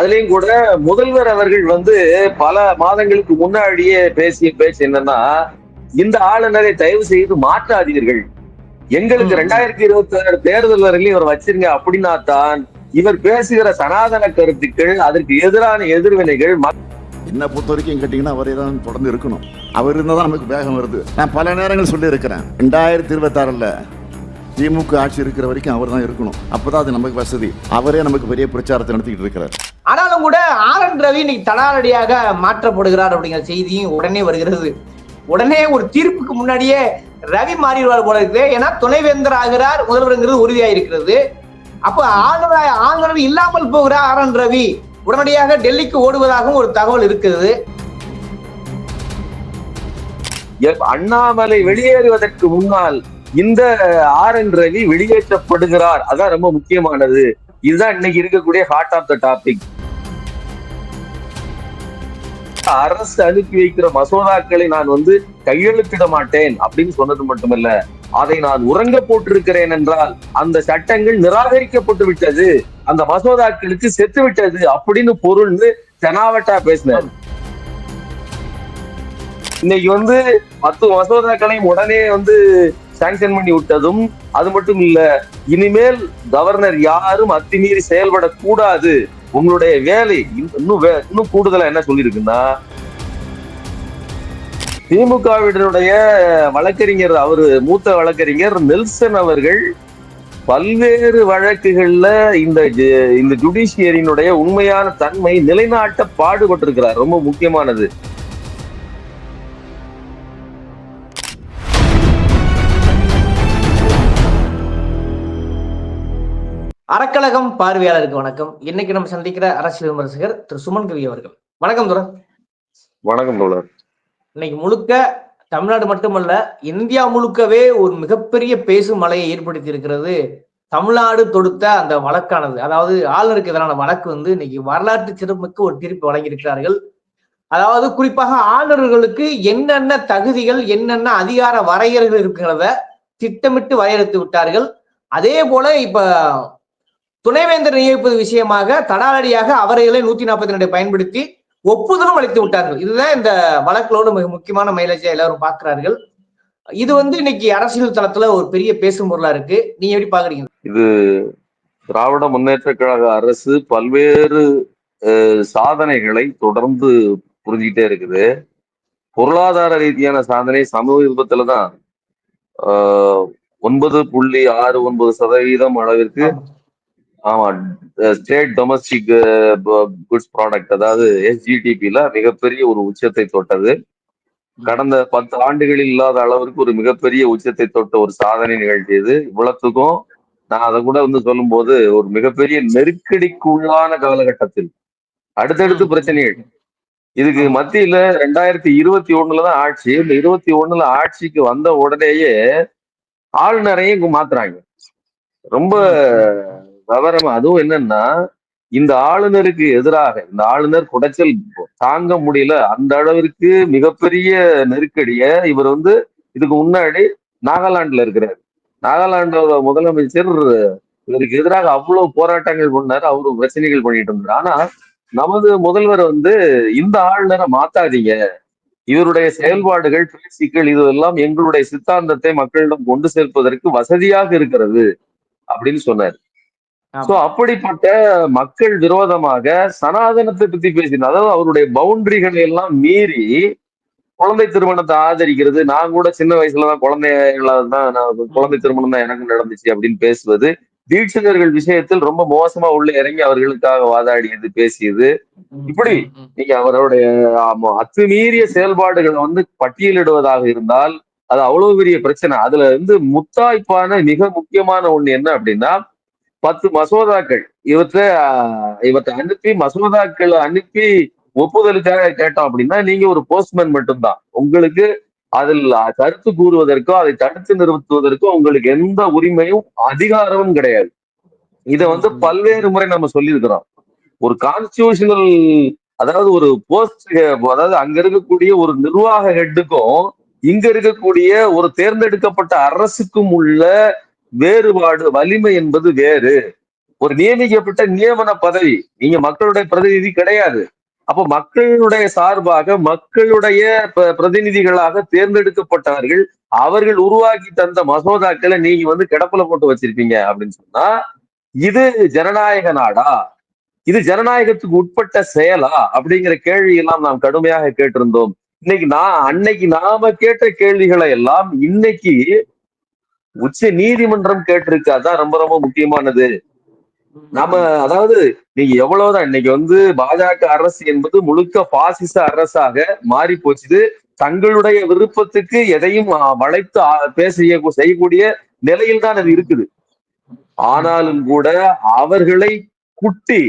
அதுலயும் கூட முதல்வர் அவர்கள் வந்து பல மாதங்களுக்கு முன்னாடியே பேசிய பேச்சு என்னன்னா இந்த ஆளுநரை தயவு செய்து மாற்றாதீர்கள். எங்களுக்கு. ரெண்டாயிரத்தி இருபத்தி ஆறு தேர்தல் வரையிலும் இவர் வச்சிருங்க அப்படின்னா தான் இவர் பேசுகிற சனாதன கருத்துக்கள் அதற்கு எதிரான எதிர்வினைகள் என்ன பொறுத்த வரைக்கும் கேட்டீங்கன்னா அவரே தான் தொடர்ந்து இருக்கணும். அவர் இருந்தால் தான் நமக்கு வேகம் வருது. நான் பல நேரங்கள் சொல்லியிருக்கிறேன். ரெண்டாயிரத்தி இருபத்தாறில் திமுக ஆட்சி இருக்கிற வரைக்கும் அவர் தான் இருக்கணும். அப்பதான் அது நமக்கு வசதி. அவரே நமக்கு பெரிய பிரச்சாரத்தை நடத்திக்கிட்டு இருக்கிறார். ஆனாலும் கூட ஆர் என் ரவி இன்னைக்கு தடாலடியாக மாற்றப்படுகிறார் அப்படிங்கிற செய்தியும் உடனே வருகிறது. உடனே ஒரு தீர்ப்புக்கு முன்னாடியே ரவி மாறிடுவார் போல இருக்குது. ஏன்னா துணைவேந்தர் ஆகிறார் முதல்வருங்கிறது உறுதியாயிருக்கிறது. அப்போ ஆளுநர் ஆளுநர் இல்லாமல் போகிற ஆர் என் ரவி உடனடியாக டெல்லிக்கு ஓடுவதாகவும் ஒரு தகவல் இருக்குது அண்ணாமலை வெளியேறுவதற்கு முன்னால் இந்த ஆர் என் ரவி வெளியேற்றப்படுகிறார். அதான் ரொம்ப முக்கியமானது. இதுதான் இன்னைக்கு இருக்கக்கூடிய ஹார்ட் ஆஃப் த டாபிக் அரசு அனுப்பி வைக்கிற மசோதாக்களை நான் வந்து கையெழுத்திட மாட்டேன் அப்படின்னு சொன்னது மட்டுமல்ல அதை நான் உறங்க போட்டிருக்கிறேன் என்றால் அந்த சட்டங்கள் நிராகரிக்கப்பட்டு விட்டது அந்த மசோதாக்களுக்கு செத்து விட்டது அப்படின்னு பொருள்னு தெனாவட்டா பேசினார். இன்னைக்கு வந்து பத்து மசோதாக்களையும் உடனே வந்து சாங்ஷன் பண்ணி விட்டதும் அது மட்டும் இல்ல இனிமேல் கவர்னர் யாரும் அத்துமீறி செயல்படக்கூடாது உங்களுடைய வேலை இன்னும் வே- இன்னும் கூடுதலா என்ன சொல்லியிருக்குன்னா திமுகவினருடைய வழக்கறிஞர் அவரு மூத்த வழக்கறிஞர் நெல்சன் அவர்கள் பல்வேறு வழக்குகள்ல இந்த இந்த ஜுடிஷியரினுடைய உண்மையான தன்மை நிலைநாட்ட பாடுபட்டிருக்கிறார். ரொம்ப முக்கியமானது. அறக்கழகம் பார்வையாளருக்கு வணக்கம். இன்னைக்கு நம்ம சந்திக்கிற அரசியல் விமர்சகர் திரு சுமன் கவி அவர்கள். வணக்கம் துரன் வணக்கம் தோழர். இன்னைக்கு முழுக்க தமிழ்நாடு மட்டுமல்ல இந்தியா முழுக்கவே ஒரு மிகப்பெரிய பேசும் மலையை ஏற்படுத்தி இருக்கிறது. தமிழ்நாடு தொடுத்த அந்த வழக்கானது அதாவது ஆளுநருக்கு எதிரான வழக்கு வந்து இன்னைக்கு வரலாற்று சிறப்புக்கு ஒரு தீர்ப்பு வழங்கியிருக்கிறார்கள். அதாவது குறிப்பாக ஆளுநர்களுக்கு என்னென்ன தகுதிகள் என்னென்ன அதிகார வரையறைகள் இருக்கிறத திட்டமிட்டு வரையறுத்து விட்டார்கள். அதே போல இப்ப துணைவேந்தர் நியமிப்பது விஷயமாக தடாலடியாக அவர்களை நூத்தி நாற்பத்தி ரெண்டை பயன்படுத்தி ஒப்புதலும் அளித்து விட்டார்கள். இதுதான் இந்த வழக்குகளோடு மிக முக்கியமான மைலேஜா எல்லாரும் பார்க்கிறார்கள். இது வந்து இன்னைக்கு அரசியல் தளத்துல ஒரு பெரிய பேசும் பொருளா இருக்கு. நீங்க எப்படி பாக்குறீங்க இது திராவிட முன்னேற்ற கழக அரசு பல்வேறு சாதனைகளை தொடர்ந்து புரிஞ்சுக்கிட்டே இருக்குது. பொருளாதார ரீதியான சாதனை சமீபத்துல தான். ஆஹ், ஒன்பது புள்ளி ஆறு ஒன்பது சதவீதம் அளவிற்கு ஆமா ஸ்டேட் டொமஸ்டிக் குட்ஸ் ப்ராடக்ட் அதாவது எஸ்ஜிடிபில மிகப்பெரிய ஒரு உச்சத்தை தொட்டது. கடந்த பத்து ஆண்டுகளில் இல்லாத அளவிற்கு ஒரு மிகப்பெரிய உச்சத்தை தொட்ட ஒரு சாதனை நிகழ்த்தியது இவ்வளத்துக்கும் நான் அதை கூட வந்து சொல்லும்போது ஒரு மிகப்பெரிய நெருக்கடிக்கு உள்ளான காலகட்டத்தில் அடுத்தடுத்து பிரச்சனைகள். இதுக்கு மத்தியில ரெண்டாயிரத்தி இருபத்தி ஒண்ணுலதான் ஆட்சி. இந்த இருபத்தி ஒண்ணுல ஆட்சிக்கு வந்த உடனேயே ஆளுநரையும் மாத்துறாங்க. ரொம்ப விவரமா அதுவும் என்னன்னா இந்த ஆளுநருக்கு எதிராக இந்த ஆளுநர் குடைச்சல் தாங்க முடியல. அந்த அளவிற்கு மிகப்பெரிய நெருக்கடிய இவர் வந்து இதுக்கு முன்னாடி நாகாலாந்துல இருக்கிறார். நாகாலாந்தோட முதலமைச்சர் இவருக்கு எதிராக அவ்வளவு போராட்டங்கள் பண்ணாரு அவரு பிரச்சனைகள் பண்ணிட்டு இருந்தார். ஆனா நமது முதல்வர் வந்து இந்த ஆளுநரை மாத்தாதீங்க. இவருடைய செயல்பாடுகள் பேச்சுக்கள் இதெல்லாம் எங்களுடைய சித்தாந்தத்தை மக்களிடம் கொண்டு சேர்ப்பதற்கு வசதியாக இருக்கிறது அப்படின்னு சொன்னார். சோ அப்படிப்பட்ட மக்கள் விரோதமாக சனாதனத்தை பத்தி பேசினார் அதாவது அவருடைய பவுண்டரிகளை எல்லாம் மீறி குழந்தை திருமணத்தை ஆதரிக்கிறது. நான் கூட சின்ன வயசுலதான் குழந்தைகளா தான் நான் குழந்தை திருமணம் தான் எனக்கு நடந்துச்சு அப்படின்னு பேசுவது. தீட்சிதர்கள் விஷயத்தில் ரொம்ப மோசமா உள்ள இறங்கி அவர்களுக்காக வாதாடியது பேசியது. இப்படி நீங்க அவருடைய அத்துமீறிய செயல்பாடுகளை வந்து பட்டியலிடுவதாக இருந்தால் அது அவ்வளவு பெரிய பிரச்சனை. அதுல இருந்து முத்தாய்ப்பான மிக முக்கியமான ஒண்ணு என்ன அப்படின்னா பத்து மசோதாக்கள். இவற்றை இவற்றை அனுப்பி மசோதாக்களை அனுப்பி ஒப்புதலுக்காக கேட்டோம் அப்படின்னா நீங்க ஒரு போஸ்ட்மேன் மட்டும்தான். உங்களுக்கு அதில் கருத்து கூறுவதற்கோ அதை தடுத்து நிறுத்துவதற்கோ உங்களுக்கு எந்த உரிமையும் அதிகாரமும் கிடையாது. இதை வந்து பல்வேறு முறை நம்ம சொல்லியிருக்கிறோம். ஒரு கான்ஸ்டியூஷனல் அதாவது ஒரு போஸ்ட் அதாவது அங்க இருக்கக்கூடிய ஒரு நிர்வாக ஹெட்டுக்கும் இங்க இருக்கக்கூடிய ஒரு தேர்ந்தெடுக்கப்பட்ட அரசுக்கும் உள்ள வேறுபாடு வலிமை என்பது வேறு. ஒரு நியமிக்கப்பட்ட நியமன பதவி நீங்க மக்களுடைய பிரதிநிதி கிடையாது. அப்போ மக்களுடைய சார்பாக மக்களுடைய ப- பிரதிநிதிகளாக தேர்ந்தெடுக்கப்பட்டவர்கள் அவர்கள் உருவாக்கி தந்த மசோதாக்களை நீங்க வந்து கிடப்புல போட்டு வச்சிருப்பீங்க அப்படின்னு சொன்னா இது ஜனநாயக நாடா? இது ஜனநாயகத்துக்கு உட்பட்ட செயலா? அப்படிங்கிற கேள்வி எல்லாம் நாம் கடுமையாக கேட்டிருந்தோம். இன்னைக்கு நான் அன்னைக்கு நாம கேட்ட கேள்விகளை எல்லாம் இன்னைக்கு உச்ச நீதிமன்றம் கேட்டிருக்கு. அதான் ரொம்ப ரொம்ப முக்கியமானது. நாம அதாவது நீங்க எவ்வளவுதான் இன்னைக்கு வந்து பாஜக அரசு என்பது முழுக்க பாசிச அரசாக மாறி போச்சுது. தங்களுடைய விருப்பத்துக்கு எதையும் வளைத்து பேசிய பேச செய்யக்கூடிய நிலையில் தான் அது இருக்குது. ஆனாலும் கூட அவர்களை குட்டி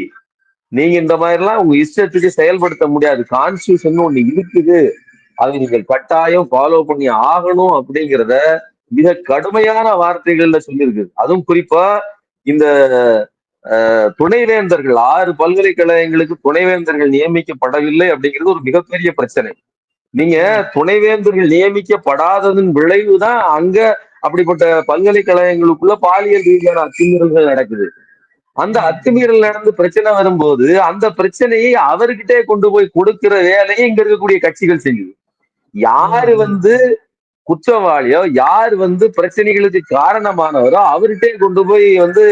நீங்க இந்த மாதிரி எல்லாம் உங்க இஷ்டத்துக்கு செயல்படுத்த முடியாது. கான்ஸ்டியூஷன் ஒண்ணு இருக்குது. அதை நீங்கள் கட்டாயம் ஃபாலோ பண்ணி ஆகணும் அப்படிங்கிறத மிக கடுமையான வார்த்தைகள்ல சொல்லியிருக்கு. அதுவும் குறிப்பா இந்த துணைவேந்தர்கள் ஆறு பல்கலைக்கழகங்களுக்கு துணைவேந்தர்கள் நியமிக்கப்படவில்லை அப்படிங்கிறது ஒரு மிகப்பெரிய பிரச்சனை. நீங்க துணைவேந்தர்கள் நியமிக்கப்படாததன் விளைவுதான் அங்க அப்படிப்பட்ட பல்கலைக்கழகங்களுக்குள்ள பாலியல் ரீதியான அத்துமீறல்கள் நடக்குது. அந்த அத்துமீறல் நடந்து பிரச்சனை வரும்போது அந்த பிரச்சனையை அவர்கிட்டே கொண்டு போய் கொடுக்கிற வேலையை இங்க இருக்கக்கூடிய கட்சிகள் செய்யுது. யாரு வந்து குற்றவாளியோ யார் வந்து பிரச்சனைகளுக்கு காரணமானவரோ அவர்கிட்டே கொண்டு போய் வந்து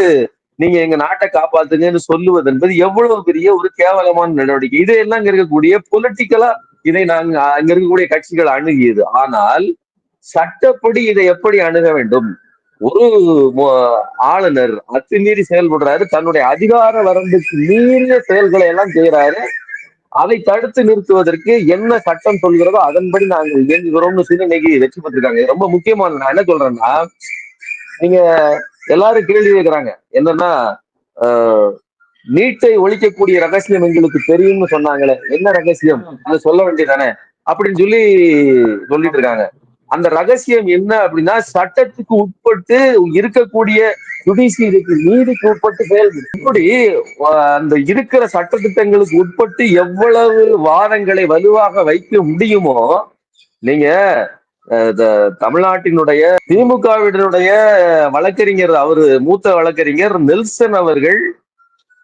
நீங்க எங்க நாட்டை காப்பாத்துங்கன்னு சொல்லுவது என்பது எவ்வளவு பெரிய ஒரு கேவலமான நடவடிக்கை. இதையெல்லாம் இங்க இருக்கக்கூடிய பொலிட்டிக்கலா இதை நாங்க அங்க இருக்கக்கூடிய கட்சிகள் அணுகியது. ஆனால் சட்டப்படி இதை எப்படி அணுக வேண்டும்? ஒரு ஆளுநர் அத்துமீறி செயல்படுறாரு தன்னுடைய அதிகார வரம்புக்கு மீறிய செயல்களை எல்லாம் செய்யறாரு அதை தடுத்து நிறுத்துவதற்கு என்ன சட்டம் சொல்கிறதோ அதன்படி நாங்கள் இயங்குகிறோம்னு சொல்லி இன்னைக்கு வெற்றி பெற்றிருக்காங்க. ரொம்ப முக்கியமானது நான் என்ன சொல்றேன்னா நீங்க எல்லாரும் கேள்வி கேட்கிறாங்க என்னன்னா ஆஹ், நீட்டை ஒழிக்கக்கூடிய ரகசியம் எங்களுக்கு தெரியும்னு சொன்னாங்களே. என்ன ரகசியம்? அதை சொல்ல வேண்டியதானே அப்படின்னு சொல்லி சொல்லிட்டு இருக்காங்க. அந்த ரகசியம் என்ன அப்படின்னா சட்டத்துக்கு உட்பட்டு இருக்கக்கூடிய ஜுடிஷியரிக்கு நீதிக்கு உட்பட்டு செயல்படும் இப்படி அந்த இருக்கிற சட்டத்திட்டங்களுக்கு உட்பட்டு எவ்வளவு வாதங்களை வலுவாக வைக்க முடியுமோ நீங்க தமிழ்நாட்டினுடைய திமுகவினுடைய வழக்கறிஞர் அவரு மூத்த வழக்கறிஞர் நெல்சன் அவர்கள்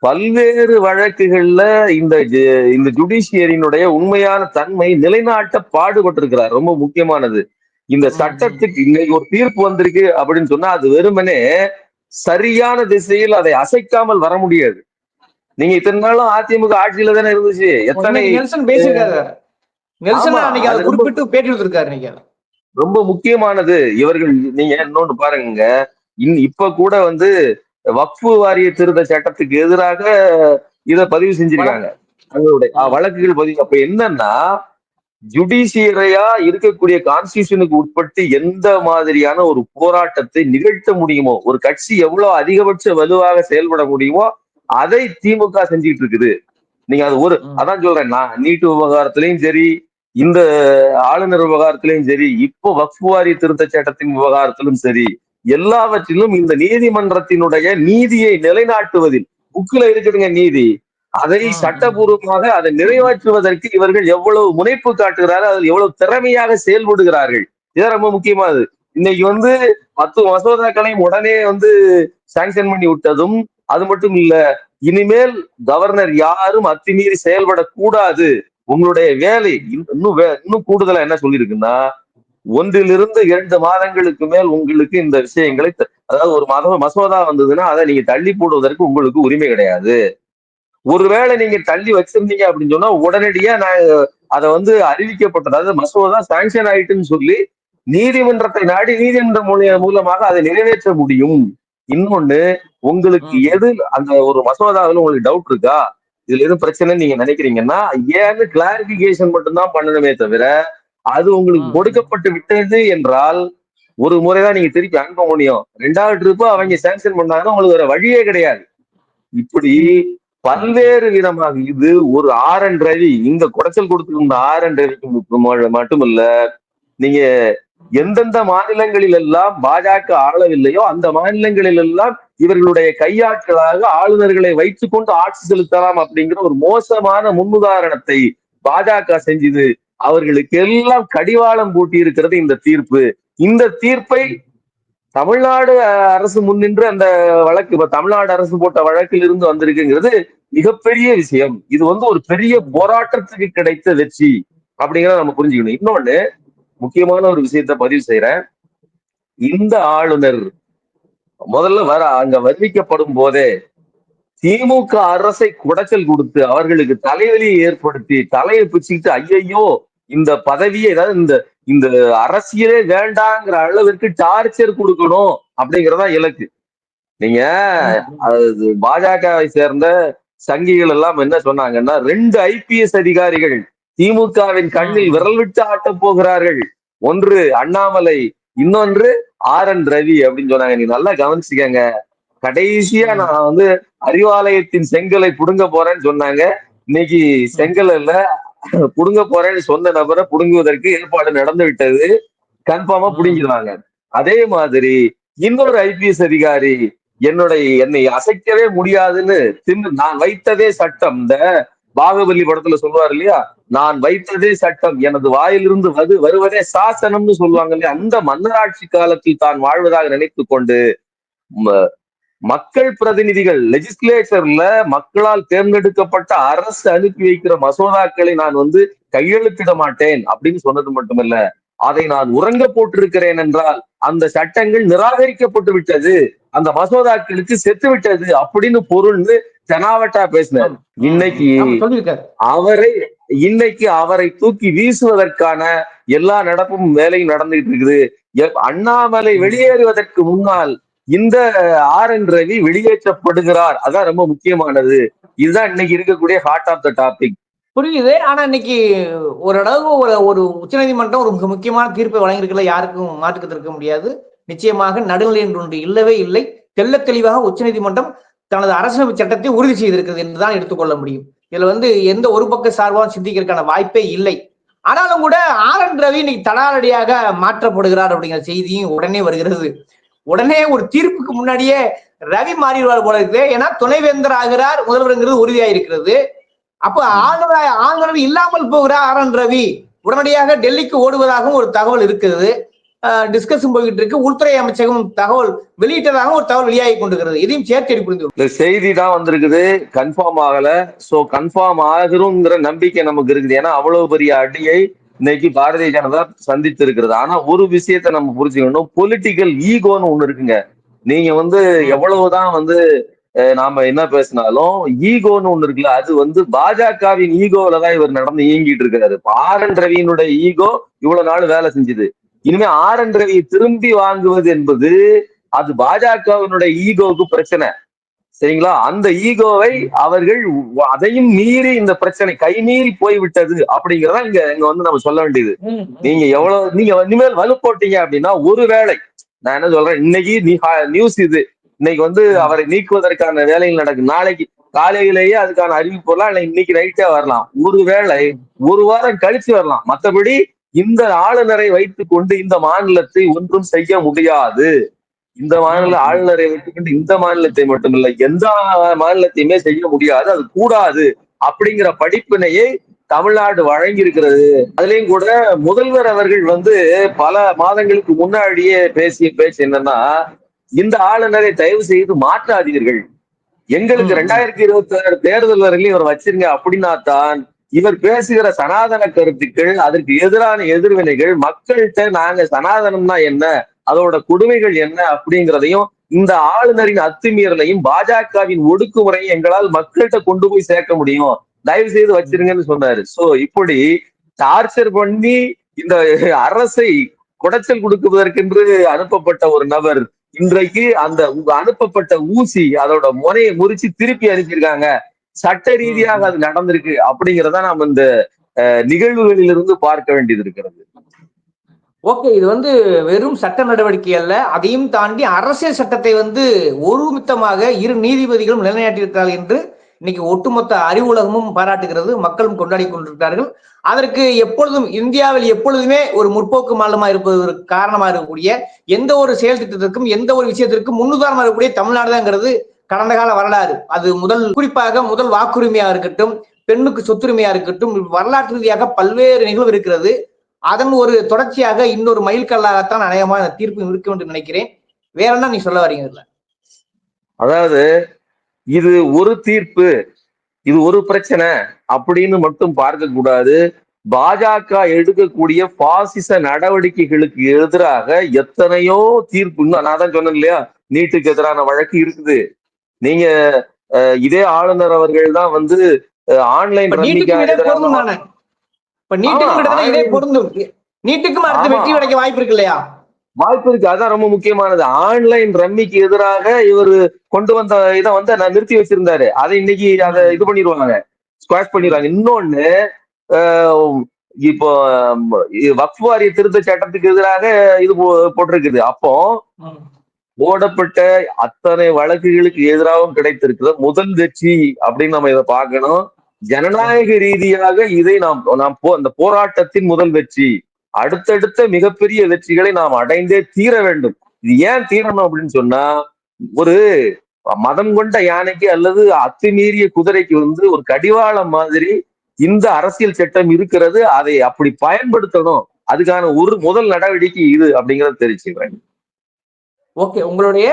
பல்வேறு வழக்குகள்ல இந்த இந்த ஜுடிஷியரினுடைய உண்மையான தன்மை நிலைநாட்ட பாடுபட்டிருக்கிறார். ரொம்ப முக்கியமானது. இந்த சட்டத்துக்கு இன்னைக்கு ஒரு தீர்ப்பு வந்திருக்கு அப்படின்னு சொன்னா அது வெறுமனே சரியான திசையில் அதை அசைக்காமல் வர முடியாது. நீங்க இத்தனை நாளும் அதிமுக ஆட்சியில தானே இருந்துச்சு எத்தனை குறிப்பிட்டு ரொம்ப முக்கியமானது. இவர்கள் நீங்க இன்னொன்னு பாருங்க இன் இப்ப கூட வந்து வக்ஃபு வாரிய திருத்த சட்டத்துக்கு எதிராக இத பதிவு செஞ்சிருக்காங்க. அவங்களுடைய அஹ், வழக்குகள் பதிவு. அப்ப என்னன்னா ஜுடிஷியரையா இருக்கக்கூடிய கான்ஸ்டியூஷனுக்கு உட்பட்டு எந்த மாதிரியான ஒரு போராட்டத்தை நிகழ்த்த முடியுமோ ஒரு கட்சி எவ்வளவு அதிகபட்ச வலுவாக செயல்பட முடியுமோ அதை திமுக செஞ்சுட்டு இருக்குது நீங்க அது ஒரு. அதான் சொல்றேன் நான் நீட்டு விவகாரத்திலையும் சரி இந்த ஆளுநர் விவகாரத்திலையும் சரி இப்போ வக்ஃபு வாரிய திருத்த சட்டத்தின் விவகாரத்திலும் சரி எல்லாவற்றிலும் இந்த நீதிமன்றத்தினுடைய நீதியை நிலைநாட்டுவதில் புக்கில இருக்குதுங்க நீதி அதை. சட்டபூர்வமாக அதை நிறைவேற்றுவதற்கு இவர்கள் எவ்வளவு முனைப்பு காட்டுகிறார்கள் அதில் எவ்வளவு திறமையாக செயல்படுகிறார்கள். இதான் ரொம்ப முக்கியமானது இன்னைக்கு வந்து பத்து மசோதாக்களையும் உடனே வந்து சாங்ஷன் பண்ணி விட்டதும் அது மட்டும் இல்ல இனிமேல் கவர்னர் யாரும் அத்துமீறி செயல்படக்கூடாது. உங்களுடைய வேலை இன்னும் இன்னும் வே- இன்னும் கூடுதலா என்ன சொல்லியிருக்குன்னா ஒன்றிலிருந்து இரண்டு மாதங்களுக்கு மேல் உங்களுக்கு இந்த விஷயங்களை அதாவது ஒரு மத மசோதா வந்ததுன்னா அதை நீங்க தள்ளி போடுவதற்கு உங்களுக்கு உரிமை கிடையாது. ஒருவேளை நீங்க தள்ளி வச்சிருந்தீங்க அப்படின்னு சொன்னா உடனடியா நான் அதை வந்து அறிவிக்கப்பட்டது. அதாவது மசோதா சாங்ஷன் ஆயிட்டுன்னு சொல்லி நீதிமன்றத்தை நாடி நீதிமன்றம் மூலிய- மூலமாக அதை நிறைவேற்ற முடியும். இன்னொன்னு உங்களுக்கு. எது அந்த ஒரு மசோதாவில் உங்களுக்கு டவுட் இருக்கா? இதுல எதுவும் பிரச்சனை நீங்க நினைக்கிறீங்கன்னா ஏன்னு கிளாரிபிகேஷன் மட்டும்தான் பண்ணணுமே தவிர அது உங்களுக்கு. கொடுக்கப்பட்டு விட்டது என்றால் ஒரு முறைதான் நீங்க திருப்பி அனுப்ப முடியும். ரெண்டாவது ட்ரிப்பு அவங்க சாங்ஷன் பண்ணாங்கன்னா உங்களுக்கு வேற வழியே கிடையாது. இப்படி பல்வேறு விதமாக இது ஒரு ஆர் என் ரவி இந்த குடைச்சல் கொடுத்துருந்த ஆர் என் ரவிக்கு மட்டுமல்ல நீங்க எந்தெந்த மாநிலங்களில் எல்லாம் பாஜக ஆளவில்லையோ அந்த மாநிலங்களில் எல்லாம் இவர்களுடைய கையாட்களாக ஆளுநர்களை வைத்துக் கொண்டு ஆட்சி செலுத்தலாம் அப்படிங்கிற ஒரு மோசமான முன்னுதாரணத்தை பாஜக செஞ்சது. அவர்களுக்கு எல்லாம் கடிவாளம் பூட்டி இருக்கிறது இந்த தீர்ப்பு. இந்த தீர்ப்பை தமிழ்நாடு அரசு முன்னின்று அந்த வழக்கு இப்ப தமிழ்நாடு அரசு போட்ட வழக்கில் இருந்து வந்திருக்குங்கிறது மிகப்பெரிய விஷயம். இது வந்து ஒரு பெரிய போராட்டத்துக்கு கிடைத்த வெற்றி அப்படிங்கிறத நம்ம புரிஞ்சுக்கணும். இன்னொன்னு முக்கியமான ஒரு விஷயத்த பதிவு செய்யறேன் இந்த ஆளுநர் முதல்ல வர அங்க வருவிக்கப்படும் போதே திமுக அரசை குடைச்சல் கொடுத்து அவர்களுக்கு தலைவலியை ஏற்படுத்தி தலையை பிச்சுக்கிட்டு ஐயையோ இந்த பதவியை ஏதாவது இந்த இந்த அரசியலே வேண்டாங்கிற அளவிற்கு டார்ச்சர் கொடுக்கணும் அப்படிங்கறதா இலக்கு. நீங்க அது பாஜகவை சேர்ந்த சங்கிகள் எல்லாம் என்ன சொன்னாங்கன்னா ரெண்டு ஐபிஎஸ் அதிகாரிகள் திமுகவின் கண்ணில் விரல் விட்டு ஆட்டப் போகிறார்கள். ஒன்று அண்ணாமலை இன்னொன்று ஆர் என் ரவி அப்படின்னு சொன்னாங்க. நீங்க நல்லா கவனிச்சுக்கங்க. கடைசியா நான் வந்து அறிவாலயத்தின் செங்கலை புடுங்க போறேன்னு சொன்னாங்க. இன்னைக்கு செங்கல் இல்ல புடுங்க போறேன்னு சொன்ன நபரை புடுங்குவதற்கு ஏற்பாடு நடந்து விட்டது. கன்ஃபார்மா புடுங்கிடுவாங்க. அதே மாதிரி இன்னொரு ஐபிஎஸ் அதிகாரி என்னுடைய என்னை அசைக்கவே முடியாதுன்னு தின்னு நான் வைத்ததே சட்டம். இந்த பாகுபலி படத்துல சொல்லுவார் இல்லையா? நான் வைத்ததே சட்டம். எனது வாயிலிருந்து வது வருவதே சாசனம்னு சொல்லுவாங்க இல்லையா? அந்த மன்னராட்சி காலத்தில் தான் வாழ்வதாக நினைத்து கொண்டு மக்கள் பிரதிநிதிகள் லெஜிஸ்லேச்சர்ல மக்களால் தேர்ந்தெடுக்கப்பட்ட அரசு அனுப்பி வைக்கிற மசோதாக்களை நான் வந்து கையெழுத்திட மாட்டேன் அப்படின்னு சொன்னது மட்டுமல்ல அதை நான் உறங்க போட்டிருக்கிறேன் என்றால் அந்த சட்டங்கள் நிராகரிக்கப்பட்டு விட்டது அந்த மசோதாக்களுக்கு செத்து விட்டது அப்படின்னு பொருள்னு தெனாவட்டா பேசினார். இன்னைக்கு அவரை இன்னைக்கு அவரை தூக்கி வீசுவதற்கான எல்லா நடப்பும் வேலையும் நடந்துகிட்டு இருக்குது. அண்ணாமலை வெளியேறுவதற்கு முன்னால் இந்த ஆர் என் ரவி வெளியேற்றப்படுகிறார். அதான் ரொம்ப முக்கியமானது. இதுதான் இன்னைக்கு இருக்கக்கூடிய ஹார்ட் ஆஃப் த டாபிக் புரியுது. ஆனா இன்னைக்கு ஓரளவு ஒரு ஒரு உச்சநீதிமன்றம் ஒரு மிக முக்கியமான தீர்ப்பை வழங்கியிருக்கல யாருக்கும் மாற்றுக்கு இருக்க முடியாது. நிச்சயமாக நடுநிலை என்று ஒன்று இல்லவே இல்லை. தெல்ல தெளிவாக உச்சநீதிமன்றம் தனது அரசியலமைப்பு சட்டத்தை உறுதி செய்திருக்கிறது என்றுதான் எடுத்துக்கொள்ள முடியும். இதுல வந்து எந்த ஒரு பக்க சார்பாக சிந்திக்கிறதுக்கான வாய்ப்பே இல்லை. ஆனாலும் கூட ஆர் என் ரவி இன்னைக்கு தடாரடியாக மாற்றப்படுகிறார் அப்படிங்கிற செய்தியும் உடனே வருகிறது. உடனே ஒரு தீர்ப்புக்கு முன்னாடியே ரவி மாறிடுவார் போல இருக்குது. ஏன்னா துணைவேந்தர் ஆகிறார் முதல்வருங்கிறது உறுதியாக இருக்கிறது அப்ப ஆளுநர் ஆளுநர் இல்லாமல் போகிறார் ஆர் என் ரவி. உடனடியாக டெல்லிக்கு ஓடுவதாகவும் ஒரு தகவல் இருக்குது. டிஸ்கஷன் போய்கிட்டு இருக்கு. உள்துறை அமைச்சகம் தகவல் வெளியிட்டதாக ஒரு தகவல் வெளியாகி கொண்டிருக்கிறது. இதையும் சேர்த்து புரிந்து இந்த செய்தி தான் வந்திருக்குது. கன்ஃபார்ம் ஆகல. சோ கன்ஃபார்ம் ஆகிறோங்கிற நம்பிக்கை நமக்கு இருக்குது. ஏன்னா அவ்வளவு பெரிய அடியை இன்னைக்கு பாரதிய ஜனதா சந்தித்து இருக்கிறது ஆனா ஒரு விஷயத்த நம்ம புரிஞ்சுக்கணும். பொலிட்டிக்கல் ஈகோன்னு ஒண்ணு இருக்குங்க. நீங்க வந்து எவ்வளவுதான் வந்து நாம என்ன பேசினாலும் ஈகோன்னு ஒண்ணு இருக்குல்ல அது வந்து பாஜகவின் ஈகோலதான் இவர் நடந்து இயங்கிட்டு இருக்காரு ஆர் என் ரவியினுடைய ஈகோ இவ்வளவு நாள் வேலை செஞ்சது. இனிமே ஆர் என் ரவியை திரும்பி வாங்குவது என்பது அது பாஜகவினுடைய ஈகோவுக்கு பிரச்சனை. சரிங்களா? அந்த ஈகோவை அவர்கள் அதையும் மீறி இந்த பிரச்சனை கைமீறி போய்விட்டது அப்படிங்கறத இங்க இங்க வந்து நம்ம சொல்ல வேண்டியது. நீங்க எவ்வளவு நீங்க இனிமேல் வலு போட்டீங்க அப்படின்னா ஒருவேளை நான் என்ன சொல்றேன் இன்னைக்கு நியூஸ் இது. இன்னைக்கு வந்து அவரை நீக்குவதற்கான வேலைகள் நடக்கும் நாளைக்கு காலையிலேயே அதுக்கான அறிவிப்பு வரலாம் இல்ல இன்னைக்கு நைட்டே வரலாம். ஒருவேளை ஒரு வாரம் கழிச்சு வரலாம். மத்தபடி இந்த ஆளுநரை வைத்துக் கொண்டு இந்த மாநிலத்தை ஒன்றும் செய்ய முடியாது. இந்த மாநில ஆளுநரை வைத்துக்கொண்டு இந்த மாநிலத்தை மட்டுமில்லை எந்த மாநிலத்தையுமே செய்ய முடியாது அது கூடாது அப்படிங்கிற படிப்பினையை தமிழ்நாடு வழங்கி இருக்கிறது அதுலயும் கூட முதல்வர் அவர்கள் வந்து பல மாதங்களுக்கு முன்னாடியே பேசிய பேச்சு என்னன்னா இந்த ஆளுநரை தயவு செய்து மாற்றாதீர்கள் எங்களுக்கு. ரெண்டாயிரத்தி இருபத்தி ஆறு தேர்தல் வரையிலும் இவர் வச்சிருங்க அப்படின்னா தான் இவர் பேசுகிற சனாதன கருத்துக்கள் அதற்கு எதிரான எதிர்வினைகள் மக்கள்கிட்ட நாங்க சனாதனம்னா என்ன அதோட கொடுமைகள் என்ன அப்படிங்கிறதையும் இந்த ஆளுநரின் அத்துமீறலையும் பாஜகவின் ஒடுக்குமுறையும் எங்களால் மக்கள்கிட்ட கொண்டு போய் சேர்க்க முடியும். தயவு செய்து வச்சிருங்கன்னு சொன்னாரு. சோ இப்படி டார்ச்சர் பண்ணி இந்த அரசை குடைச்சல் கொடுக்குவதற்கென்று அனுப்பப்பட்ட ஒரு நபர் இன்றைக்கு அந்த அனுப்பப்பட்ட ஊசி அதோட முனையை முறிச்சு திருப்பி அனுப்பியிருக்காங்க. சட்ட ரீதியாக அது நடந்திருக்கு அப்படிங்கிறத நாம் இந்த அஹ், நிகழ்வுகளிலிருந்து பார்க்க வேண்டியது இருக்கிறது. ஓகே இது வந்து வெறும் சட்ட நடவடிக்கை அல்ல. அதையும் தாண்டி அரசியல் சட்டத்தை வந்து ஒருமித்தமாக இரு நீதிபதிகளும் நிலைநாட்டியிருக்கிறார்கள் என்று இன்னைக்கு ஒட்டுமொத்த அறிவுலகமும் பாராட்டுகிறது. மக்களும் கொண்டாடி கொண்டிருக்கிறார்கள். அதற்கு எப்பொழுதும் இந்தியாவில் எப்பொழுதுமே ஒரு முற்போக்கு மாநிலமா இருப்பதற்கு காரணமா இருக்கக்கூடிய எந்த ஒரு செயல் திட்டத்திற்கும் எந்த ஒரு விஷயத்திற்கும் முன்னுதாரணமாக இருக்கக்கூடிய தமிழ்நாடு தான்ங்கிறது கடந்த கால வரலாறு. அது முதல் குறிப்பாக முதல் வாக்குரிமையா இருக்கட்டும் பெண்ணுக்கு சொத்துரிமையா இருக்கட்டும் வரலாற்று ரீதியாக பல்வேறு நிகழ்வு இருக்கிறது. அதன் ஒரு தொடர்ச்சியாக இன்னொரு மைல்கல்லாகத்தான் அநேகமாக இந்த தீர்ப்பு இருக்கும் என்று நினைக்கிறேன். வேற என்ன நீ சொல்ல வரீங்க இதுல? அதாவது இது ஒரு தீர்ப்பு இது ஒரு பிரச்சனை அப்படின்னு மட்டும் பார்க்க கூடாது. பாஜக எடுக்கக்கூடிய பாசிச நடவடிக்கைகளுக்கு எதிராக எத்தனையோ தீர்ப்பு நான் தான் சொன்னேன் இல்லையா? நீட்டுக்கு எதிரான வழக்கு இருக்குது. நீங்க இதே ஆளுநர் அவர்கள் தான் வந்து ஆன்லைன் இப்ப நீட்டுக்கும் இதே பொருந்தும். நீட்டுக்கும் அடுத்து. வெற்றி கிடைக்க வாய்ப்பு இருக்கு இல்லையா வாய்ப்பு இருக்கு. அதான் ரொம்ப முக்கியமானது. ஆன்லைன் ரம்மிக்கு எதிராக இவர் கொண்டு வந்த இதை வந்து நான் நிறுத்தி வச்சிருந்தாரு. அதை இன்னைக்கு அதை இது பண்ணிடுவாங்க. ஸ்குவாஷ் பண்ணிடுவாங்க. இன்னொன்னு இப்போ வக்ஃப் வாரிய திருத்த சட்டத்துக்கு எதிராக இது போ- போட்டிருக்குது. அப்போ போடப்பட்ட அத்தனை வழக்குகளுக்கு எதிராகவும் கிடைத்திருக்கிற முதல் வெற்றி அப்படின்னு நம்ம இதை பார்க்கணும். ஜனநாயக ரீதியாக இதை நாம் நாம் போ அந்த போராட்டத்தின் முதல் வெற்றி அடுத்தடுத்த மிகப்பெரிய வெற்றிகளை நாம் அடைந்தே தீர வேண்டும். இது ஏன் தீரணும் அப்படின்னு சொன்னா ஒரு மதம் கொண்ட யானைக்கு அல்லது அத்துமீறிய குதிரைக்கு வந்து ஒரு கடிவாளம் மாதிரி இந்த அரசியல் சட்டம் இருக்கிறது அதை அப்படி பயன்படுத்தணும். அதுக்கான ஒரு முதல் நடவடிக்கை இது அப்படிங்கறத தெரிவிச்சுக்கிறேன். ஓகே உங்களுடைய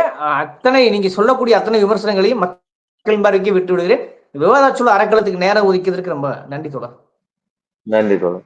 அத்தனை நீங்க சொல்லக்கூடிய அத்தனை விமர்சனங்களையும் மக்கள் பார்வைக்கு விட்டு விடுகிறேன் விவாத சொல்ல அறக்களத்துக்கு நேரம் ஒதுக்கியதற்கு ரொம்ப நன்றி தொடர் நன்றி தோழர்.